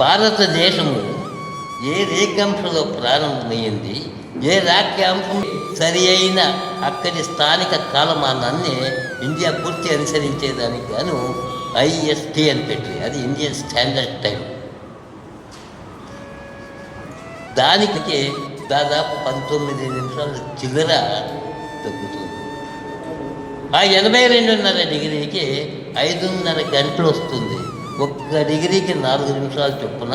భారతదేశంలో ఏ రేఖాంశంలో ప్రారంభమైంది ఏ రాఖ్యాంశం సరి అయిన అక్కడి స్థానిక కాలమానాన్ని ఇండియా పూర్తి అనుసరించేదానికి గాను ఐఎస్టీ అని పెట్టి అది ఇండియన్ స్టాండర్డ్ టైం దానికి దాదాపు పంతొమ్మిది నిమిషాల చివర తగ్గుతుంది. ఆ ఎనభై రెండున్నర డిగ్రీకి ఐదున్నర గంటలు వస్తుంది. ఒక్క డిగ్రీకి నాలుగు నిమిషాలు చొప్పున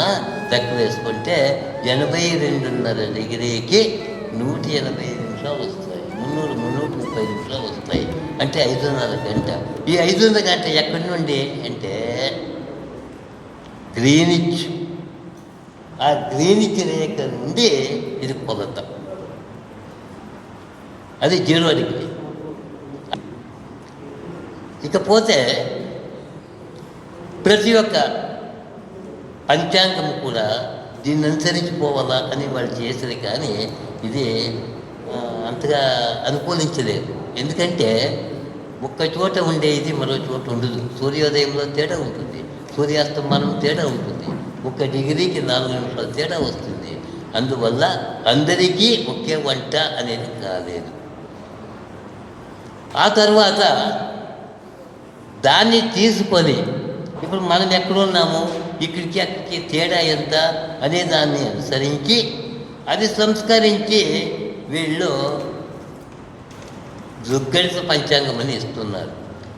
తక్కువ వేసుకుంటే ఎనభై రెండున్నర డిగ్రీకి నూట ఎనభై నిమిషాలు వస్తాయి. మున్నూరు మున్నూట ముప్పై నిమిషాలు వస్తాయి. అంటే ఐదున్నర గంట. ఈ ఐదున్నర గంట ఎక్కడి నుండి అంటే గ్రీనిచ్ ఆ గ్రీనిచ్ రేఖ నుండి ఇది కొలత. అది జీరో డిగ్రీ. ఇకపోతే ప్రతి ఒక్క పంచాంగం కూడా దీన్ని అనుసరించిపోవాలా అని వాళ్ళు చేశారు కానీ ఇది అంతగా అనుకూలించలేదు. ఎందుకంటే ఒక్క చోట ఉండేది మరో చోట ఉండదు. సూర్యోదయంలో తేడా ఉంటుంది సూర్యాస్తమానం తేడా ఉంటుంది. ఒక డిగ్రీకి నాలుగు నిమిషాలు తేడా వస్తుంది. అందువల్ల అందరికీ ఒకే వంట అనేది కాలేదు. ఆ తర్వాత దాన్ని తీసుకొని ఇప్పుడు మనం ఎక్కడున్నాము ఇక్కడికి అక్కడికి తేడా ఎంత? అనే దాన్ని అనుసరించి అది సంస్కరించి వీళ్ళు దృగ్గణిత పంచాంగం అని ఇస్తున్నారు.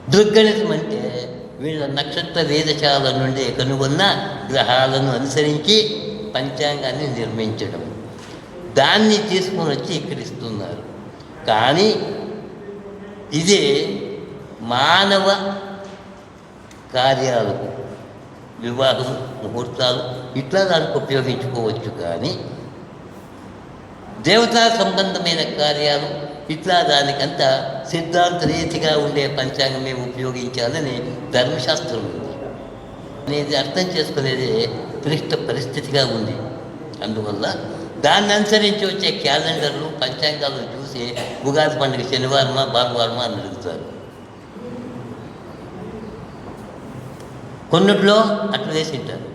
దృగ్గణితం అంటే వీళ్ళ నక్షత్ర వేదశాల నుండి కనుగొన్న గ్రహాలను అనుసరించి పంచాంగాన్ని నిర్మించడం. దాన్ని తీసుకొని వచ్చి ఇక్కడ ఇస్తున్నారు. కానీ ఇది మానవ కార్యాలకు వివాహం ముహూర్తాలు ఇట్లా దానికి ఉపయోగించుకోవచ్చు కానీ దేవతా సంబంధమైన కార్యాలు ఇట్లా దానికంతా సిద్ధాంత రీతిగా ఉండే పంచాంగమే ఉపయోగించాలని ధర్మశాస్త్రం ఉంది. అనేది అర్థం చేసుకునేది క్లిష్ట పరిస్థితిగా ఉంది. అందువల్ల దాన్ని అనుసరించి వచ్చే క్యాలెండర్లు పంచాంగాలను చూసి ఉగాది పండుగ శనివారమా భానువారమా అని అడుగుతారు. కొన్నిట్లో అట్లా వేసి ఉంటారు.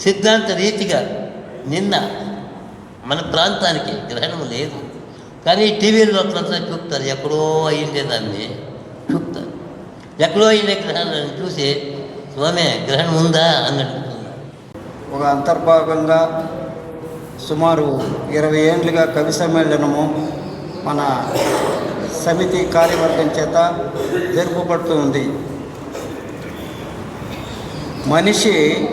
సిద్ధాంత రీతిగా నిన్న మన ప్రాంతానికి గ్రహణం లేదు. కానీ టీవీలో అట్లంతా చూపుతారు. ఎక్కడో అయిందే దాన్ని చూపుతారు. ఎక్కడో అయిందే గ్రహణాన్ని చూసి స్వామి గ్రహణం ఉందా? అన్నట్టు ఒక అంతర్భాగంగా సుమారు ఇరవై ఏండ్లుగా కవి సమ్మేళనము మన సమితి కార్యవర్గం చేత జరుపుబడుతుంది మనిషి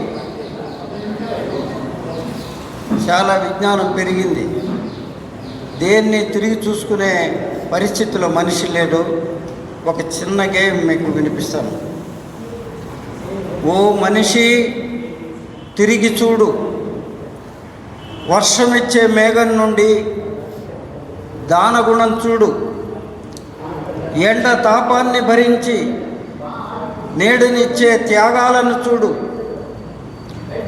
చాలా విజ్ఞానం పెరిగింది. దేన్ని తిరిగి చూసుకునే పరిస్థితిలో మనిషి లేడు. ఒక చిన్న గేమ్ మీకు వినిపిస్తాను. ఓ మనిషి తిరిగి చూడు. వర్షం ఇచ్చే మేఘం నుండి దానగుణం చూడు. ఎండ తాపాన్ని భరించి నేడునిచ్చే త్యాగాలను చూడు.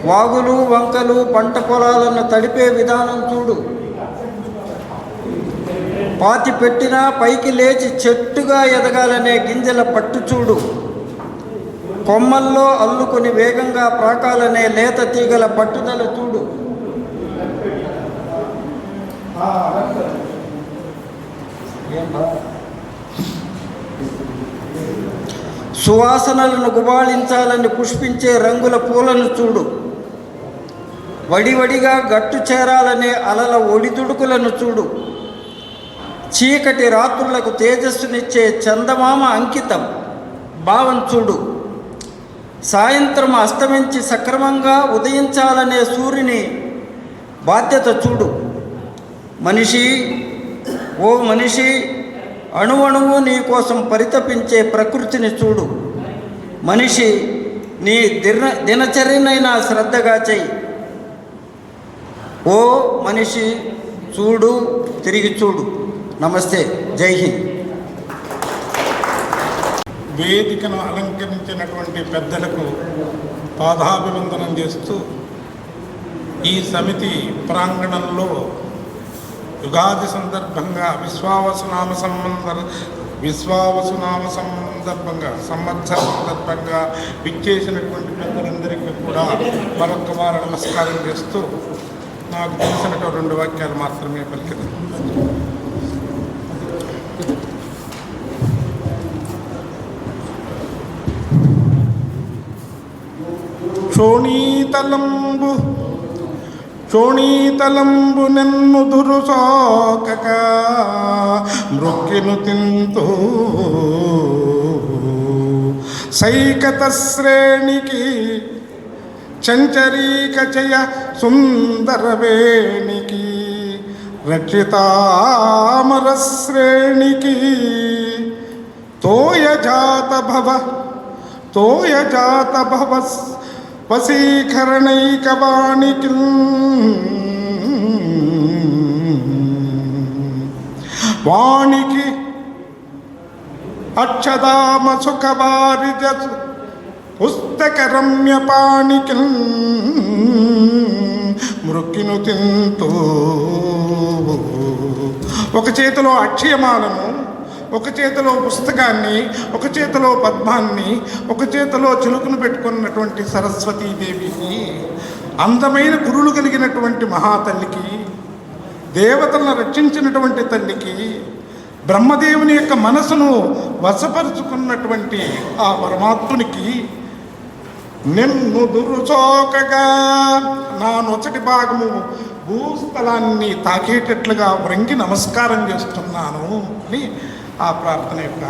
వాగులు వంకలు పంట పొలాలను తడిపే విధానం చూడు. పాతి పెట్టినా పైకి లేచి చెట్టుగా ఎదగాలనే గింజల పట్టు చూడు. కొమ్మల్లో అల్లుకొని వేగంగా ప్రాకాలనే లేత తీగల పట్టుదల చూడు. సువాసనలను గుబాళించాలని పుష్పించే రంగుల పూలను చూడు. వడివడిగా గట్టు చేరాలనే అలల ఒడిదుడుకులను చూడు. చీకటి రాత్రులకు తేజస్సునిచ్చే చందమామ అంకితం భావం చూడు. సాయంత్రం అస్తమించి సక్రమంగా ఉదయించాలనే సూర్యుని బాధ్యత చూడు. మనిషి ఓ మనిషి అణువణువు నీ కోసం పరితపించే ప్రకృతిని చూడు. మనిషి నీ దిన దినచర్యనైనా శ్రద్ధగా చెయ్యి. ఓ మనిషి చూడు తిరిగి చూడు. నమస్తే జై హింద్. వేదికను అలంకరించినటువంటి పెద్దలకు పాదాభివందనం చేస్తూ ఈ సమితి ప్రాంగణంలో యుగాది సందర్భంగా విశ్వావసునామ సంబంధ విశ్వావసునామ సందర్భంగా సంవత్సర సందర్భంగా విచ్చేసినటువంటి పెద్దలందరికీ కూడా మరొక వారు నమస్కారం చేస్తూ నాకు తెలిసినటువంటి రెండు వాక్యాలు మాత్రమే పలికింది ಶೋಣೀತಲಂಬು ನೆನ್ನುದುರು ಸೋಕಕ ಮೃಕ್ಕಿನು ತಿಂತು ಸೈಕತ ಶ್ರೇಣಿಕಿ ಚಂಚರೀಕಚಯ ಸುಂದರವೇಣಿಕಿ ರಕ್ಷಿತಾಮರ ಶ್ರೇಣಿಕಿ ತೋಯ ಜಾತ ಭವ ತೋಯ ಜಾತ ಭವ వశీకరణైకవాణికి వాణికి అక్షదామ సుఖవారిజ పుస్తక రమ్య పాణికి మృక్కిను తింటూ ఒక చేతిలో అక్షయమానము ఒక చేతిలో పుస్తకాన్ని ఒక చేతిలో పద్మాన్ని ఒక చేతిలో చిలుకను పెట్టుకున్నటువంటి సరస్వతీదేవికి అందమైన కురులు కలిగినటువంటి మహాతల్లికి దేవతలను రక్షించినటువంటి తల్లికి బ్రహ్మదేవుని యొక్క మనసును వశపరుచుకున్నటువంటి ఆ పరమాత్మునికి నిన్ను దురుచోకగా నా నొచ్చటి భాగము భూస్థలాన్ని తాకేటట్లుగా వృంగి నమస్కారం చేస్తున్నాను అని ఆ ప్రార్థన యొక్క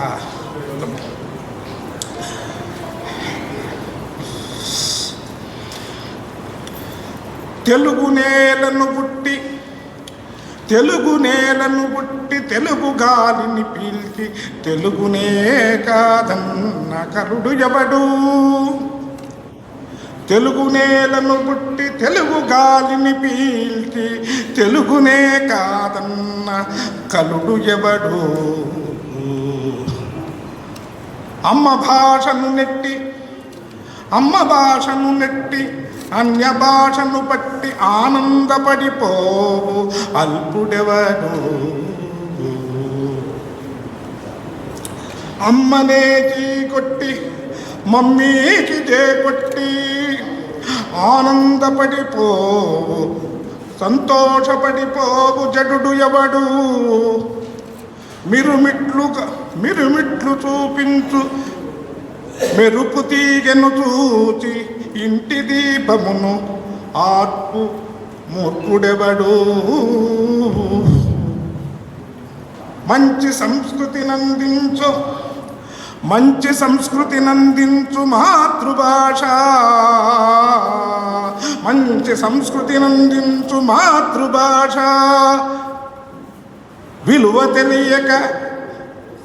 తెలుగు నేలను పుట్టి తెలుగు నేలను పుట్టి తెలుగు గాలిని పీల్చి తెలుగునే కాదన్న కరుడు ఎవడు? తెలుగు నేలను పుట్టి తెలుగు గాలిని పీల్చి తెలుగునే కాదన్న కలుడు ఎవడు? అమ్మ భాషను నెట్టి అమ్మ భాషను నెట్టి అన్య భాషను పట్టి ఆనందపడిపోవు అల్పుడెవడు? అమ్మనే కొట్టి మమ్మీకి జే కొట్టి ఆనందపడిపోవు సంతోషపడిపోవు జడు ఎవడు? మిరుమిట్లుగా మిరుమిట్లు చూపించు. మెరుపు తీగను చూచి ఇంటి దీపమును ఆర్పు మూర్ఖుడెవడు. మంచి సంస్కృతి నందించు. మంచి సంస్కృతి నందించు మాతృభాష. మంచి సంస్కృతి నందించు మాతృభాష. విలువ తెలియక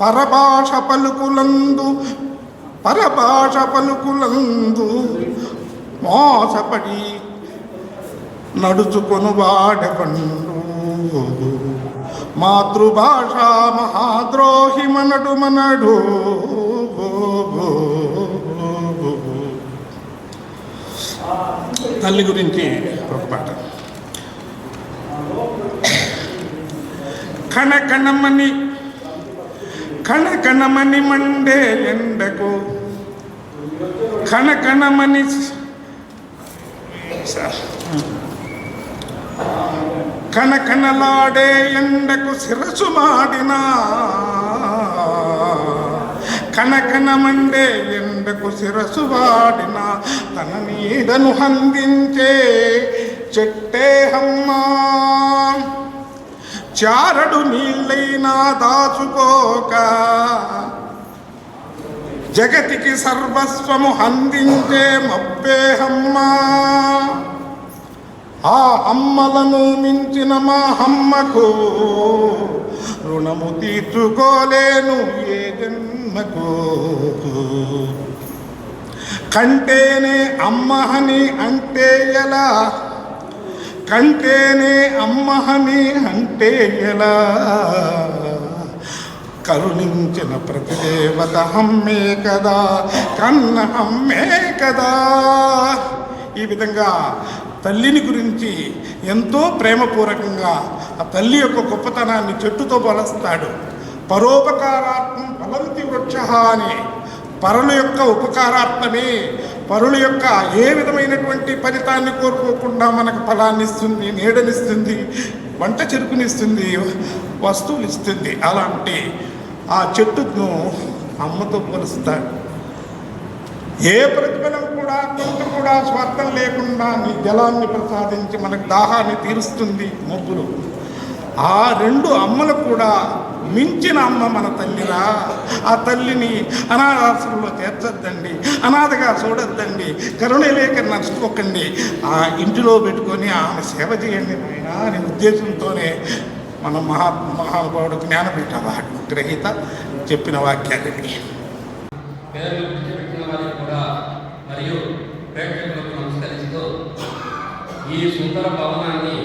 పరభాష పలుకులందు పరభాష పలుకులందు మోసపడి నడుచుకొను వాడెవండు మాతృభాష మహాద్రోహి మనడు మనడు తల్లి గురించి ఒక పాట. కణకణమని కణకణమని మండే ఎండకు కణకణమని కణకణలాడే ఎండకు శిరసు మాడినా. కనకనమండే ఎండకు శిరసు వాడిన. తన నీడను హందించే చెట్టే హమ్మా చారడు నీళ్ళైనా దాచుకోక జగతికి సర్వస్వము అందించే మబ్బేహమ్మా ఆ అమ్మలను మించిన మా అమ్మకు రుణము తీర్చుకోలేను ఏ జన్మకు. కంటేనే అమ్మహని అంటే ఎలా? కంటేనే అమ్మహని అంటే ఎలా? కరుణించిన ప్రతి దేవత అమ్మే కదా కన్న అమ్మే కదా. ఈ విధంగా తల్లిని గురించి ఎంతో ప్రేమపూర్వకంగా ఆ తల్లి యొక్క గొప్పతనాన్ని చెట్టుతో బలస్తాడు పరోపకారాత్మం ఫలంతి వృక్ష అని పరుల యొక్క ఉపకారార్థమే పరుల యొక్క ఏ విధమైనటువంటి ఫలితాన్ని కోరుకోకుండా మనకు ఫలాన్ని ఇస్తుంది నీడనిస్తుంది వంట చెరుకునిస్తుంది వస్తువులు ఇస్తుంది అలాంటి ఆ చెట్టును అమ్మతో పోలుస్తాడు. ఏ ప్రతిఫలం కూడా కొంత కూడా స్వార్థం లేకుండా నీ జలాన్ని ప్రసాదించి మనకు దాహాన్ని తీరుస్తుంది మొగ్గులు ఆ రెండు అమ్మలు కూడా మించిన అమ్మ మన తల్లిరా. ఆ తల్లిని అనాథాశ్రమంలో చేర్చొద్దండి అనాథగా చూడొద్దండి కరుణ లేక నడుచుకోకండి. ఆ ఇంటిలో పెట్టుకొని ఆమె సేవ చేయండి నాయన అనే ఉద్దేశంతోనే మన మహా మహానుభావుడు జ్ఞానపీఠ వాడు గ్రహీత చెప్పిన వాక్యాలు మరియు ప్రేక్షకులకు నమస్కరిస్తూ ఈ సుందర భవనాన్ని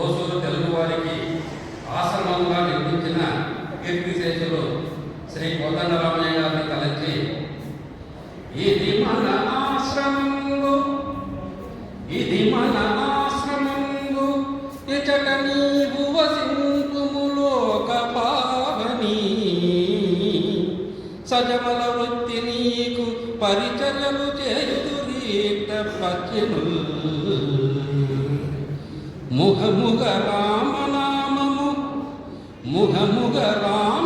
ఓసూరు తెలుగు వారికి ఆశ్రమంగా నిర్మించిన కీర్తిశేషులు శ్రీ కోదండరామయ్య గారిని తలచి ఇది మన ఆశ్రమంగు ఇది మన ఆశ్రమంగు ఇచట నీవు వసింపుము లోక పావని. సజమల వృత్తి నీకు పరిచయలు చేయుదురీత పద్యను ముఖముఖ రామ ముఖముగ రామ